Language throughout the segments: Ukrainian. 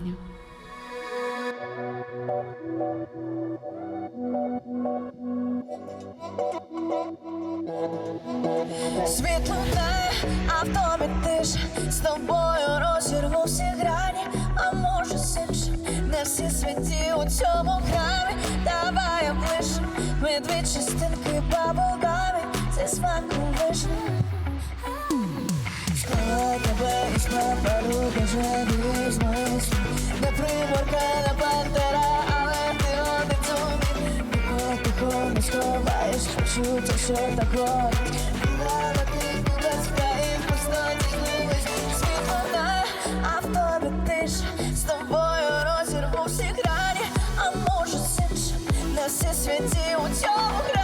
кохання. Світ луна, а в домі тиш з тобою розірву всі грані, а може синше, не всі світі у цьому храмі. Давай облишим ми дві частинки баблгами, це смаку вишні. Школа тебе, і школа, пару, каже, без мислі приморкана пантера, але ти один зумів Нікого тихо не сховаєш, почуття, що так горить Світло на, а в тобі тиша З тобою розірву всі грані, а може з іншим всі святі у цьому храмі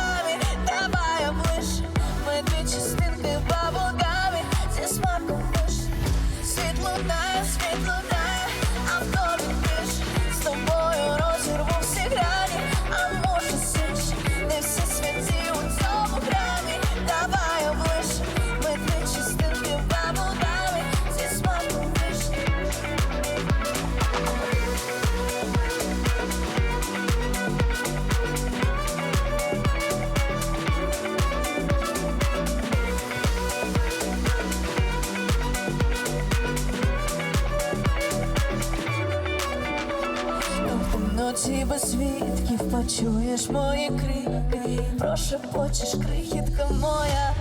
В темноті без свідків почуєш мої крики, прошепочеш крихітка моя.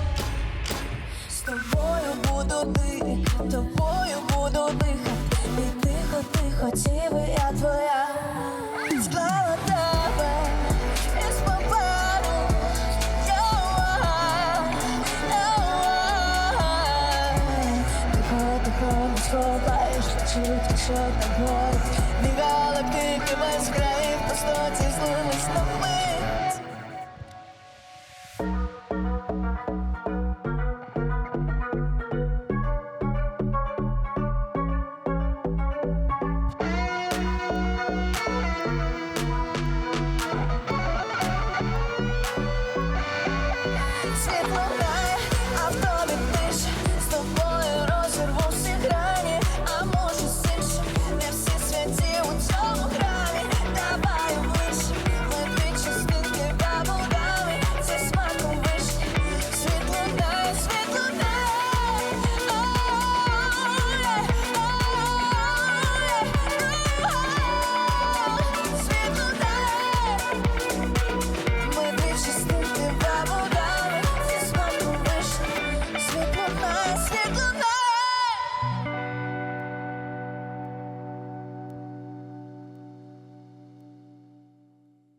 З тобою буду дихати, тобою буду дихати, і тихо, тихо, ціби я твоя. Тихо, тихо, не сховаєш, чути, що так горить Дві галактики без країв, простоці злились на